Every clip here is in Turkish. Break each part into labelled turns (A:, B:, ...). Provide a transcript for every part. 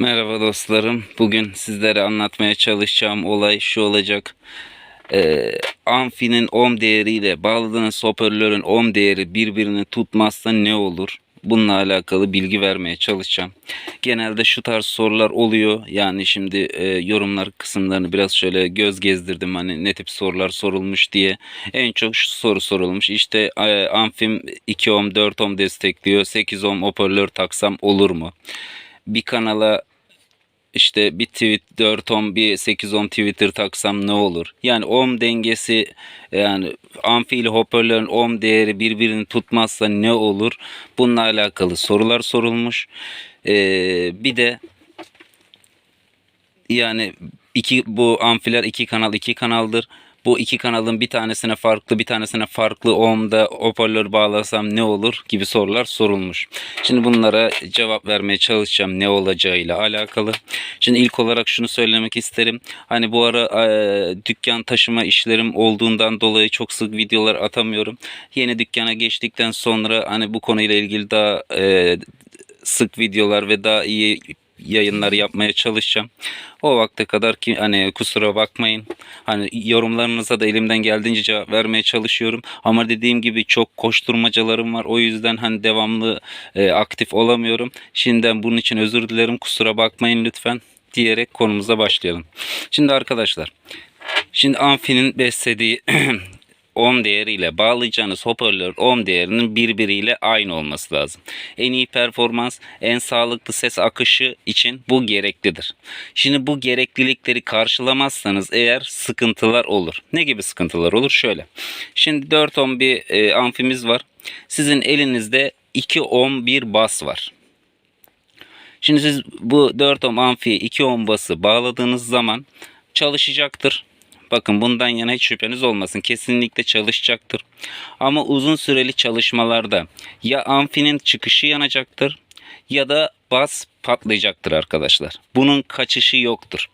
A: Merhaba dostlarım. Bugün sizlere anlatmaya çalışacağım olay şu olacak. Ee, amfinin ohm değeriyle bağladığınız hoparlörün ohm değeri birbirini tutmazsa ne olur? Bununla alakalı bilgi vermeye çalışacağım. Genelde şu tarz sorular oluyor. Yani şimdi e, yorumlar kısımlarını biraz şöyle göz gezdirdim. Hani ne tip sorular sorulmuş diye. En çok şu soru sorulmuş. İşte e, amfim 2 ohm 4 ohm destekliyor. 8 ohm hoparlör taksam olur mu? Bir kanala işte bir tweet 4 ohm bir 8 ohm Twitter taksam ne olur? Yani ohm dengesi yani amfi ile hoparlörün ohm değeri birbirini tutmazsa ne olur? Bununla alakalı sorular sorulmuş. Ee, bir de yani iki bu amfiler iki kanal iki kanaldır. Bu iki kanalın bir tanesine farklı bir tanesine farklı ohmda hoparlör bağlasam ne olur gibi sorular sorulmuş. Şimdi bunlara cevap vermeye çalışacağım ne olacağıyla alakalı. Şimdi ilk olarak şunu söylemek isterim. Hani bu ara e, dükkan taşıma işlerim olduğundan dolayı çok sık videolar atamıyorum. Yeni dükkana geçtikten sonra hani bu konuyla ilgili daha e, sık videolar ve daha iyi yayınlar yapmaya çalışacağım. O vakte kadar ki hani kusura bakmayın. Hani yorumlarınıza da elimden geldiğince cevap vermeye çalışıyorum. Ama dediğim gibi çok koşturmacalarım var. O yüzden hani devamlı e, aktif olamıyorum. Şimdiden bunun için özür dilerim. Kusura bakmayın lütfen diyerek konumuza başlayalım. Şimdi arkadaşlar. Şimdi amfinin beslediği ohm değeriyle bağlayacağınız hoparlör ohm değerinin birbiriyle aynı olması lazım. En iyi performans, en sağlıklı ses akışı için bu gereklidir. Şimdi bu gereklilikleri karşılamazsanız eğer sıkıntılar olur. Ne gibi sıkıntılar olur? Şöyle. Şimdi 4 ohm bir e, amfimiz var. Sizin elinizde 2 ohm bir bas var. Şimdi siz bu 4 ohm amfiye 2 ohm bası bağladığınız zaman çalışacaktır. Bakın bundan yana hiç şüpheniz olmasın. Kesinlikle çalışacaktır. Ama uzun süreli çalışmalarda ya amfinin çıkışı yanacaktır ya da bas patlayacaktır arkadaşlar. Bunun kaçışı yoktur.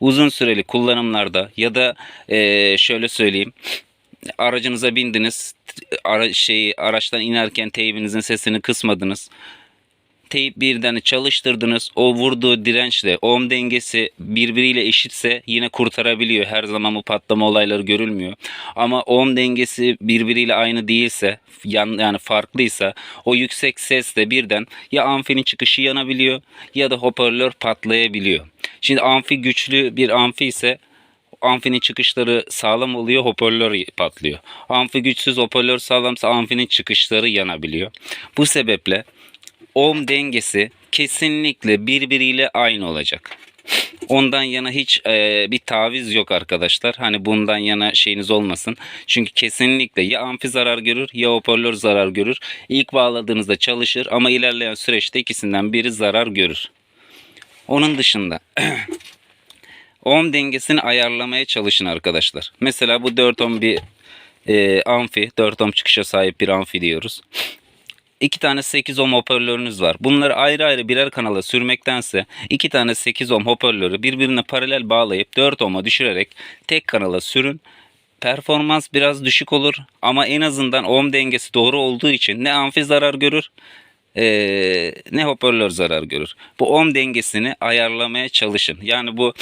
A: Uzun süreli kullanımlarda ya da eee, şöyle söyleyeyim aracınıza bindiniz ara, şeyi araçtan inerken teybinizin sesini kısmadınız teyip birden çalıştırdınız. O vurduğu dirençle ohm dengesi birbiriyle eşitse yine kurtarabiliyor. Her zaman bu patlama olayları görülmüyor. Ama ohm dengesi birbiriyle aynı değilse yan, yani farklıysa o yüksek sesle birden ya amfinin çıkışı yanabiliyor ya da hoparlör patlayabiliyor. Şimdi amfi güçlü bir amfi ise amfinin çıkışları sağlam oluyor, hoparlör patlıyor. Amfi güçsüz, hoparlör sağlamsa amfinin çıkışları yanabiliyor. Bu sebeple ohm dengesi kesinlikle birbiriyle aynı olacak. Ondan yana hiç e, bir taviz yok arkadaşlar. Hani bundan yana şeyiniz olmasın. Çünkü kesinlikle ya amfi zarar görür ya hoparlör zarar görür. İlk bağladığınızda çalışır ama ilerleyen süreçte ikisinden biri zarar görür. Onun dışında ohm dengesini ayarlamaya çalışın arkadaşlar. Mesela bu 4 ohm bir e, amfi, 4 ohm çıkışa sahip bir amfi diyoruz. İki tane 8 ohm hoparlörünüz var. Bunları ayrı ayrı birer kanala sürmektense iki tane 8 ohm hoparlörü birbirine paralel bağlayıp 4 ohm'a düşürerek tek kanala sürün. Performans biraz düşük olur ama en azından ohm dengesi doğru olduğu için ne amfi zarar görür eee, ne hoparlör zarar görür. Bu ohm dengesini ayarlamaya çalışın. Yani bu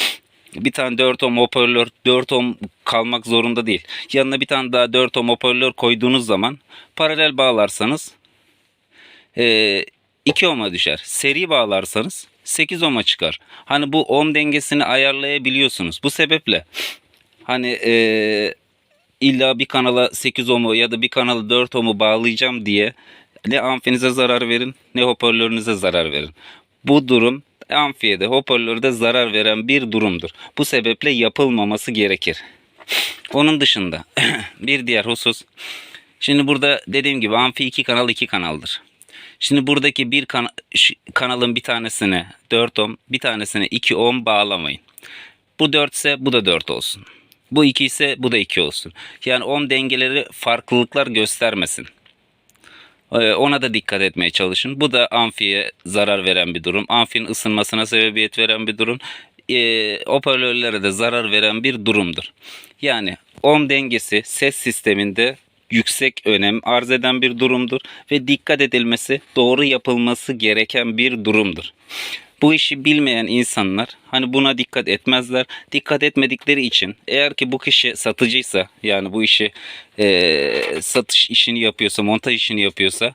A: bir tane 4 ohm hoparlör 4 ohm kalmak zorunda değil. Yanına bir tane daha 4 ohm hoparlör koyduğunuz zaman paralel bağlarsanız e, 2 ohm'a düşer. Seri bağlarsanız 8 ohm'a çıkar. Hani bu ohm dengesini ayarlayabiliyorsunuz. Bu sebeple hani e, illa bir kanala 8 ohm'u ya da bir kanala 4 ohm'u bağlayacağım diye ne amfinize zarar verin ne hoparlörünüze zarar verin. Bu durum amfiye de hoparlörde zarar veren bir durumdur. Bu sebeple yapılmaması gerekir. Onun dışında bir diğer husus. Şimdi burada dediğim gibi amfi iki kanal iki kanaldır. Şimdi buradaki bir kan- kanalın bir tanesine 4 ohm, bir tanesine 2 ohm bağlamayın. Bu 4 ise bu da 4 olsun. Bu 2 ise bu da 2 olsun. Yani ohm dengeleri farklılıklar göstermesin. Ee, Ona da dikkat etmeye çalışın. Bu da amfiye zarar veren bir durum. Amfinin ısınmasına sebebiyet veren bir durum. Ee, hoparlörlere de zarar veren bir durumdur. Yani ohm dengesi ses sisteminde yüksek önem arz eden bir durumdur ve dikkat edilmesi, doğru yapılması gereken bir durumdur. Bu işi bilmeyen insanlar hani buna dikkat etmezler. Dikkat etmedikleri için eğer ki bu kişi satıcıysa yani bu işi eee, satış işini yapıyorsa, montaj işini yapıyorsa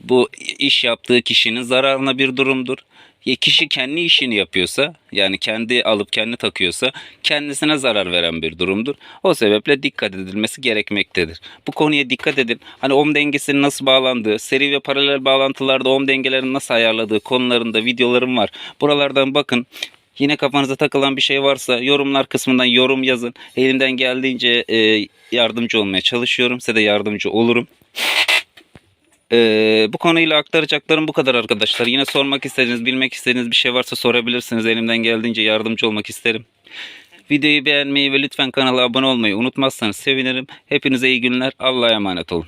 A: bu iş yaptığı kişinin zararına bir durumdur. Ya kişi kendi işini yapıyorsa yani kendi alıp kendi takıyorsa kendisine zarar veren bir durumdur. O sebeple dikkat edilmesi gerekmektedir. Bu konuya dikkat edin. Hani ohm dengesinin nasıl bağlandığı, seri ve paralel bağlantılarda ohm dengelerini nasıl ayarladığı konularında videolarım var. Buralardan bakın. Yine kafanıza takılan bir şey varsa yorumlar kısmından yorum yazın. Elimden geldiğince e, yardımcı olmaya çalışıyorum. Size de yardımcı olurum. Ee, bu konuyla aktaracaklarım bu kadar arkadaşlar. Yine sormak istediğiniz, bilmek istediğiniz bir şey varsa sorabilirsiniz. Elimden geldiğince yardımcı olmak isterim. Videoyu beğenmeyi ve lütfen kanala abone olmayı unutmazsanız sevinirim. Hepinize iyi günler. Allah'a emanet olun.